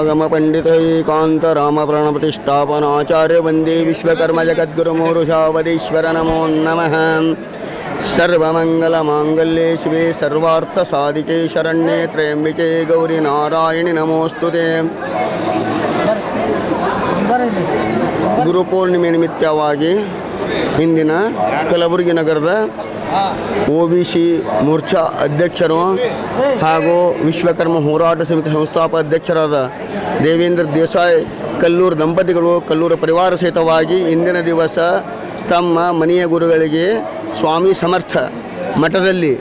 वेदागमपण्डितैकान्तरामप्रणप्रतिष्ठापनाचार्य वन्दे विश्वकर्मजगद्गुरुमूरुषावधीश्वर नमो नमः सर्वमङ्गलमाङ्गल्ये शिवे सर्वार्थसाधिके शरण्ये त्र्यम्बिके गौरि नारायणि नमोऽस्तु ते ಗುರುಪೂರ್ಣಿಮೆ ನಿಮಿತ್ತವಾಗಿ ಇಂದಿನ ಕಲಬುರಗಿ ನಗರದ ಒ ಬಿ ಸಿ ಅಧ್ಯಕ್ಷರು ಹಾಗೂ ವಿಶ್ವಕರ್ಮ ಹೋರಾಟ ಸಮಿತಿ ಸಂಸ್ಥಾಪಕ ಅಧ್ಯಕ್ಷರಾದ ದೇವೇಂದ್ರ ದೇಸಾಯಿ, ಕಲ್ಲೂರು ದಂಪತಿಗಳು, ಕಲ್ಲೂರು ಪರಿವಾರ ಸಹಿತವಾಗಿ ಇಂದಿನ ದಿವಸ ತಮ್ಮ ಮನೆಯ ಗುರುಗಳಿಗೆ ಸ್ವಾಮಿ ಸಮರ್ಥ ಮಠದಲ್ಲಿ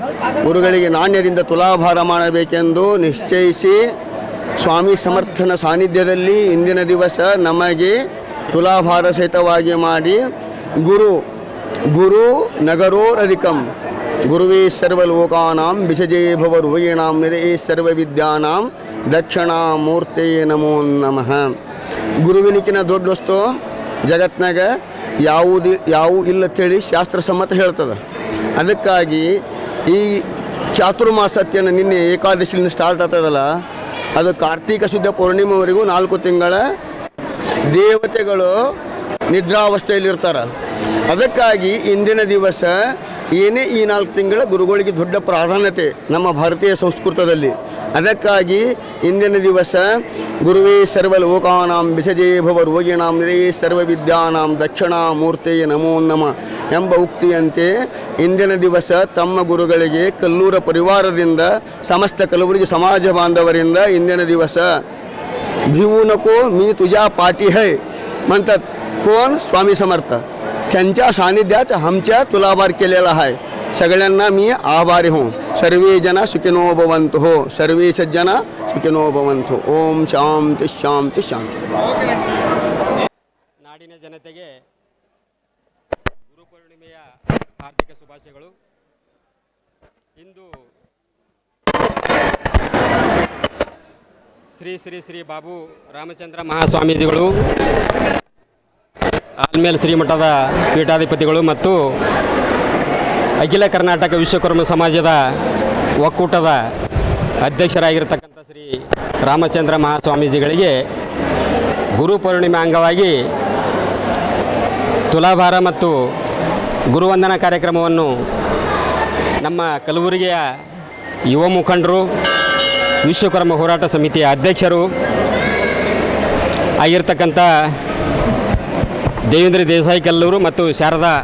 ಗುರುಗಳಿಗೆ ನಾಣ್ಯದಿಂದ ತುಲಾಭಾರ ಮಾಡಬೇಕೆಂದು ನಿಶ್ಚಯಿಸಿ ಸ್ವಾಮಿ ಸಮರ್ಥನ ಸಾನ್ನಿಧ್ಯದಲ್ಲಿ ಇಂದಿನ ದಿವಸ ನಮಗೆ ತುಲಾಭಾರ ಸಹಿತವಾಗಿ ಮಾಡಿ ಗುರು ಗುರು ನಗರೋರಧಿಕಂ ಗುರುವೇ ಸರ್ವಲೋಕಾನಾಂ ವಿಷಜೇ ನಿರೇ ಸರ್ವವಿದ್ಯಾನಾಂ ದಕ್ಷಿಣಾಮೂರ್ತೆಯೇ ನಮೋ ನಮಃ ಗುರುವಿನಿಕಿನ ದೊಡ್ಡ ವಸ್ತು ಜಗತ್ನಾಗ ಯಾವುದು ಯಾವು ಇಲ್ಲ ಅಂತೇಳಿ ಶಾಸ್ತ್ರಸಮ್ಮತ ಹೇಳ್ತದೆ. ಅದಕ್ಕಾಗಿ ಈ ಚಾತುರ್ಮಾಸತ್ಯನ ನಿನ್ನೆ ಏಕಾದಶಿಯಿಂದ ಸ್ಟಾರ್ಟ್ ಆಗ್ತದಲ್ಲ, ಅದು ಕಾರ್ತೀಕ ಶುದ್ಧ ಪೂರ್ಣಿಮೆವರೆಗೂ ನಾಲ್ಕು ತಿಂಗಳ ದೇವತೆಗಳು ನಿದ್ರಾವಸ್ಥೆಯಲ್ಲಿರ್ತಾರೆ. ಅದಕ್ಕಾಗಿ ಇಂದಿನ ದಿವಸ ಏನೇ ಈ ನಾಲ್ಕು ತಿಂಗಳ ಗುರುಗಳಿಗೆ ದೊಡ್ಡ ಪ್ರಾಧಾನ್ಯತೆ ನಮ್ಮ ಭಾರತೀಯ ಸಂಸ್ಕೃತದಲ್ಲಿ. ಅದಕ್ಕಾಗಿ ಇಂದಿನ ದಿವಸ ಗುರುವೇ ಸರ್ವ ಲೋಕಾನಾಂ ಬಿಸಜೇ ಭವ ರೋಗಿಣಾಂ ನಿರೇ ಸರ್ವ ವಿದ್ಯಾನಾಂ ನಮೋ ನಮ ಎಂಬ ಉಕ್ತಿಯಂತೆ ಇಂದಿನ ದಿವಸ ತಮ್ಮ ಗುರುಗಳಿಗೆ ಕಲ್ಲೂರ ಪರಿವಾರದಿಂದ ಸಮಸ್ತ ಕಲಬುರಗಿ ಸಮಾಜ ಬಾಂಧವರಿಂದ ಇಂದಿನ ದಿವಸ ಭಿವುನಕೋ ಮೀ ತುಜಾ ಪಾಟಿ ಹೈ ಮಂತ ಕೋನ್ ಸ್ವಾಮಿ ಸಮರ್ಥ. त्यांच्या सानिध्यात आमच्या तुलाभार केलेला आहे सगळ्यांना मी आभारी हो सर्वे जन सुखिनो भवंतु हो सर्वे सज्जन सुखिनो भवंतु ಓಂ ಶಾಂತಿ ಶಾಂತಿ ಶಾಂತಿ ನಾಡಿನ ಜನತೆಗೆ ಗುರುಪೂರ್ಣಿಮೆಯ ಹಾರ್ದಿಕ ಶುಭಾಶಯಗಳು ಇಂದು ಶ್ರೀ ಶ್ರೀ ಶ್ರೀ ಬಾಬು ರಾಮಚಂದ್ರ ಮಹಾಸ್ವಾಮೀಜಿಗಳು ಆಲ್ಮೇಲ್ ಶ್ರೀಮಠದ ಪೀಠಾಧಿಪತಿಗಳು ಮತ್ತು ಅಖಿಲ ಕರ್ನಾಟಕ ವಿಶ್ವಕರ್ಮ ಸಮಾಜದ ಒಕ್ಕೂಟದ ಅಧ್ಯಕ್ಷರಾಗಿರ್ತಕ್ಕಂಥ ಶ್ರೀ ರಾಮಚಂದ್ರ ಮಹಾಸ್ವಾಮೀಜಿಗಳಿಗೆ ಗುರುಪೂರ್ಣಿಮೆ ಅಂಗವಾಗಿ ತುಲಾಭಾರ ಮತ್ತು ಗುರುವಂದನಾ ಕಾರ್ಯಕ್ರಮವನ್ನು ನಮ್ಮ ಕಲಬುರಗಿಯ ಯುವ ಮುಖಂಡರು, ವಿಶ್ವಕರ್ಮ ಹೋರಾಟ ಸಮಿತಿಯ ಅಧ್ಯಕ್ಷರು ಆಗಿರ್ತಕ್ಕಂಥ ದೇವೇಂದ್ರ ದೇಸಾಯಿ ಕಲ್ಲೂರು ಮತ್ತು ಶಾರದಾ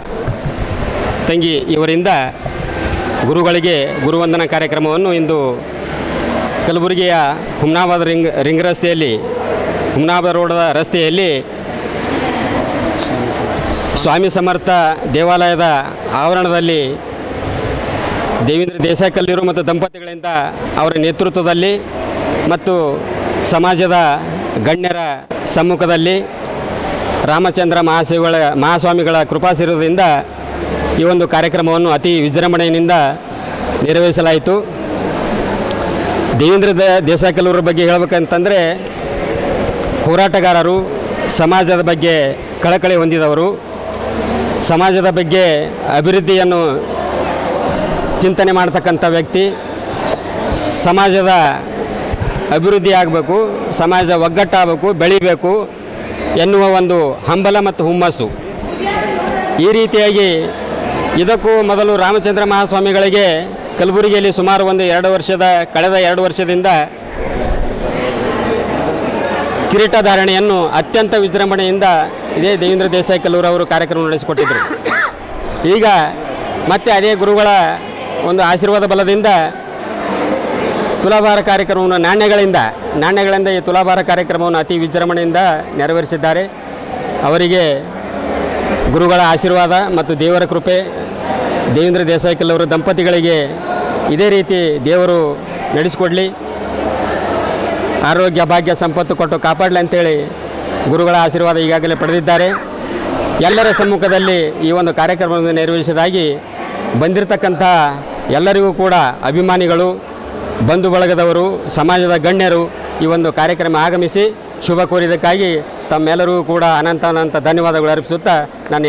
ತಂಗಿ ಇವರಿಂದ ಗುರುಗಳಿಗೆ ಗುರುವಂದನ ಕಾರ್ಯಕ್ರಮವನ್ನು ಇಂದು ಕಲಬುರಗಿಯ ಹುಮ್ನಾಬಾದ್ ರಿಂಗ್ ರಿಂಗ್ ರಸ್ತೆಯಲ್ಲಿ, ಹುಮ್ನಾಬಾದ್ ರೋಡದ ರಸ್ತೆಯಲ್ಲಿ ಸ್ವಾಮಿ ಸಮರ್ಥ ದೇವಾಲಯದ ಆವರಣದಲ್ಲಿ ದೇವೇಂದ್ರ ದೇಸಾಯಿ ಕಲ್ಲೂರು ಮತ್ತು ದಂಪತಿಗಳಿಂದ ಅವರ ನೇತೃತ್ವದಲ್ಲಿ ಮತ್ತು ಸಮಾಜದ ಗಣ್ಯರ ಸಮ್ಮುಖದಲ್ಲಿ ರಾಮಚಂದ್ರ ಮಹಾಶಿವಗಳ ಮಹಾಸ್ವಾಮಿಗಳ ಕೃಪಾಶೀರ್ವಾದದಿಂದ ಈ ಒಂದು ಕಾರ್ಯಕ್ರಮವನ್ನು ಅತಿ ವಿಜೃಂಭಣೆಯಿಂದ ನೆರವೇರಿಸಲಾಯಿತು. ದೇವೇಂದ್ರ ದೇಸಾಕಲ್ಲೂರ ಬಗ್ಗೆ ಹೇಳಬೇಕಂತಂದರೆ ಹೋರಾಟಗಾರರು ಸಮಾಜದ ಬಗ್ಗೆ ಕಳಕಳಿ ಹೊಂದಿದವರು. ಸಮಾಜದ ಬಗ್ಗೆ ಅಭಿವೃದ್ಧಿಯನ್ನು ಚಿಂತನೆ ಮಾಡ್ತಕ್ಕಂಥ ವ್ಯಕ್ತಿ. ಸಮಾಜದ ಅಭಿವೃದ್ಧಿ ಆಗಬೇಕು, ಸಮಾಜ ಒಗ್ಗಟ್ಟಾಗಬೇಕು, ಬೆಳಿಬೇಕು. ಎನ್ನುವ ಒಂದು ಹಂಬಲ ಮತ್ತು ಹುಮ್ಮಸ್ಸು. ಈ ರೀತಿಯಾಗಿ ಇದಕ್ಕೂ ಮೊದಲು ರಾಮಚಂದ್ರ ಮಹಾಸ್ವಾಮಿಗಳಿಗೆ ಕಲಬುರಗಿಯಲ್ಲಿ ಸುಮಾರು ಒಂದು ಎರಡು ವರ್ಷದ, ಕಳೆದ ಎರಡು ವರ್ಷದಿಂದ ಕಿರೀಟಧಾರಣೆಯನ್ನು ಅತ್ಯಂತ ವಿಜೃಂಭಣೆಯಿಂದ ಇದೇ ದೇವೇಂದ್ರ ದೇಸಾಯಿ ಕಲ್ಲೂರು ಅವರು ಕಾರ್ಯಕ್ರಮ ನಡೆಸಿಕೊಟ್ಟಿದ್ದರು ಈಗ ಮತ್ತೆ ಅದೇ ಗುರುಗಳ ಒಂದು ಆಶೀರ್ವಾದ ಬಲದಿಂದ ತುಲಾಭಾರ ಕಾರ್ಯಕ್ರಮವನ್ನು ನಾಣ್ಯಗಳಿಂದ ನಾಣ್ಯಗಳಿಂದ ಈ ತುಲಾಭಾರ ಕಾರ್ಯಕ್ರಮವನ್ನು ಅತಿ ವಿಜೃಂಭಣೆಯಿಂದ ನೆರವೇರಿಸಿದ್ದಾರೆ. ಅವರಿಗೆ ಗುರುಗಳ ಆಶೀರ್ವಾದ ಮತ್ತು ದೇವರ ಕೃಪೆ, ದೇವೇಂದ್ರ ದೇಸಾಯಿ ಕೆಲವರು ದಂಪತಿಗಳಿಗೆ ಇದೇ ರೀತಿ ದೇವರು ನಡೆಸಿಕೊಡಲಿ. ಆರೋಗ್ಯ, ಭಾಗ್ಯ, ಸಂಪತ್ತು ಕೊಟ್ಟು ಕಾಪಾಡಲಿ ಅಂತೇಳಿ ಗುರುಗಳ ಆಶೀರ್ವಾದ ಈಗಾಗಲೇ ಪಡೆದಿದ್ದಾರೆ. ಎಲ್ಲರ ಸಮ್ಮುಖದಲ್ಲಿ ಈ ಒಂದು ಕಾರ್ಯಕ್ರಮವನ್ನು ನೆರವೇರಿಸಿದಾಗಿ ಬಂದಿರತಕ್ಕಂಥ ಎಲ್ಲರಿಗೂ ಕೂಡ ಅಭಿಮಾನಿಗಳು ಬಂಧು ಬಳಗದವರು, ಸಮಾಜದ ಗಣ್ಯರು ಈ ಒಂದು ಕಾರ್ಯಕ್ರಮ ಆಗಮಿಸಿ ಶುಭ ಕೋರಿದ್ದಕ್ಕಾಗಿ ತಮ್ಮೆಲ್ಲರಿಗೂ ಕೂಡ ಅನಂತ ಅನಂತ ಧನ್ಯವಾದಗಳು ಅರ್ಪಿಸುತ್ತಾ ನಾನು